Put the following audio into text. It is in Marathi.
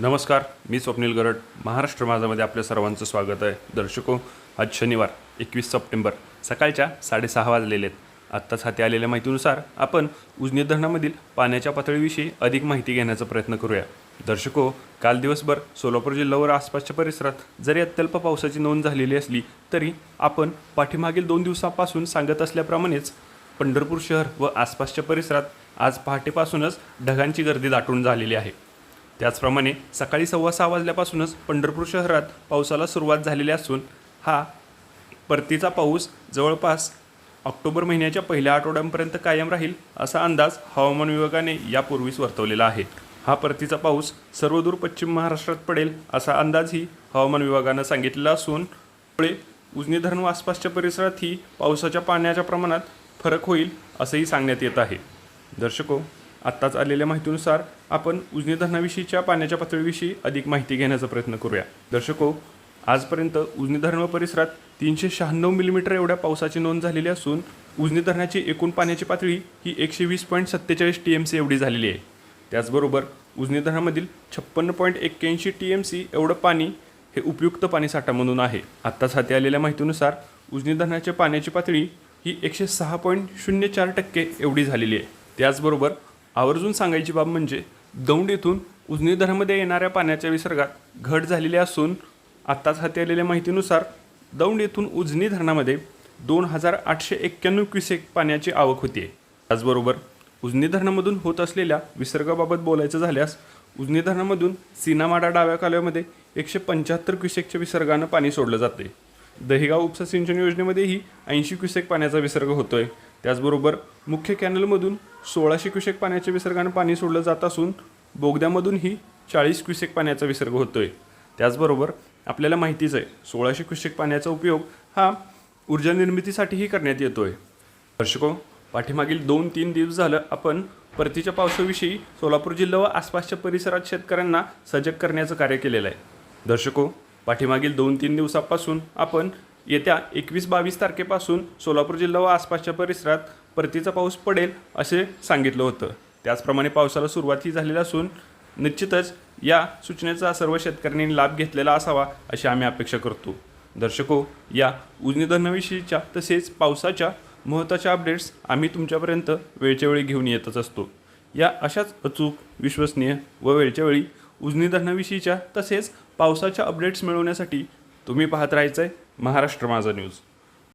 नमस्कार मी स्वप्नील गरड. महाराष्ट्र माझामध्ये आपल्या सर्वांचं स्वागत आहे. दर्शको आज शनिवार एकवीस सप्टेंबर सकाळच्या साडेसहा वाजलेले आहेत आत्ताच हाती आलेल्या माहितीनुसार आपण उजनी धरणामधील पाण्याच्या पातळीविषयी अधिक माहिती घेण्याचा प्रयत्न करूया. दर्शको काल दिवसभर सोलापूर जिल्हा व आसपासच्या परिसरात जरी अत्यल्प पावसाची नोंद झालेली असली तरी आपण पाठीमागील दोन दिवसापासून सांगत असल्याप्रमाणेच पंढरपूर शहर व आसपासच्या परिसरात आज पहाटेपासूनच ढगांची गर्दी दाटून झालेली आहे. त्याचप्रमाणे सकाळी सव्वा सहा वाजल्यापासूनच पंढरपूर शहरात पावसाला सुरुवात झालेली असून हा परतीचा पाऊस जवळपास ऑक्टोबर महिन्याच्या पहिल्या आठवड्यांपर्यंत कायम राहील असा अंदाज हवामान विभागाने यापूर्वीच वर्तवलेला आहे. हा परतीचा पाऊस सर्वदूर पश्चिम महाराष्ट्रात पडेल असा अंदाजही हवामान विभागानं सांगितलेला असून पुढे उजनी धरण व आसपासच्या परिसरातही पावसाच्या पाण्याच्या प्रमाणात फरक होईल असंही सांगण्यात येत आहे. दर्शको आत्ताच आलेल्या माहितीनुसार आपण उजनी धरणाविषयीच्या पाण्याच्या पातळीविषयी अधिक माहिती घेण्याचा प्रयत्न करूया. दर्शको हो, आजपर्यंत उजनी धरण व परिसरात तीनशे शहाण्णव मिलीमीटर एवढ्या पावसाची नोंद झालेली असून उजनी धरणाची एकूण पाण्याची पातळी ही एकशे वीस पॉईंट सत्तेचाळीस टी एम सी एवढी झालेली आहे. त्याचबरोबर उजनी धरणामधील छप्पन्न पॉईंट एक्क्याऐंशी टी एम सी एवढं पाणी हे उपयुक्त पाणीसाठा म्हणून आहे. आत्ताच हाती आलेल्या माहितीनुसार उजनी धरणाच्या पाण्याची पातळी ही एकशे सहा पॉईंट शून्य चार टक्के एवढी झालेली आहे. त्याचबरोबर आवर्जून सांगायची बाब म्हणजे दौंड येथून उजनी धरणामध्ये येणाऱ्या पाण्याच्या विसर्गात घट झालेली असून आत्ताच हाती आलेल्या माहितीनुसार दौंड येथून उजनी धरणामध्ये दोन हजार आठशे एक्क्याण्णव क्युसेक पाण्याची आवक होती त्याचबरोबर उजनी धरणामधून होत असलेल्या विसर्गाबाबत बोलायचं झाल्यास उजनी धरणामधून सीनामाडा डाव्या कालव्यामध्ये एकशे पंच्याहत्तर क्युसेकच्या विसर्गानं पाणी सोडलं जाते दहिगाव उपसा सिंचन योजनेमध्येही ऐंशी क्युसेक पाण्याचा विसर्ग होतोय. त्याचबरोबर मुख्य कॅनलमधून सोळाशे क्युसेक पाण्याच्या विसर्गानं पाणी सोडलं जात असून बोगद्यामधूनही चाळीस क्युसेक पाण्याचा विसर्ग होतोय. त्याचबरोबर आपल्याला माहितीच आहे सोळाशे क्युसेक पाण्याचा उपयोग हा ऊर्जा निर्मितीसाठीही करण्यात येतो आहे दर्शको पाठीमागील दोन तीन दिवस झालं आपण परतीच्या पावसाविषयी सोलापूर जिल्हा व आसपासच्या परिसरात शेतकऱ्यांना सजग करण्याचं कार्य केलेलं आहे. दर्शको पाठीमागील दोन तीन दिवसापासून आपण येत्या एकवीस बावीस तारखेपासून सोलापूर जिल्हा व आसपासच्या परिसरात परतीचा पाऊस पडेल असे सांगितलं होतं. त्याचप्रमाणे पावसाला सुरुवातही झालेली असून निश्चितच या सूचनेचा सर्व शेतकऱ्यांनी लाभ घेतलेला असावा अशी आम्ही अपेक्षा करतो. दर्शको या उजनीधरणाविषयीच्या तसेच पावसाच्या महत्त्वाच्या अपडेट्स आम्ही तुमच्यापर्यंत वेळच्या वेळी घेऊन येतच असतो. या अशाच अचूक विश्वसनीय व वेळच्या वेळी उजनी धरणाविषयीच्या तसेच पावसाच्या अपडेट्स मिळवण्यासाठी तुम्ही पाहत राहायचं आहे महाराष्ट्र माझा न्यूज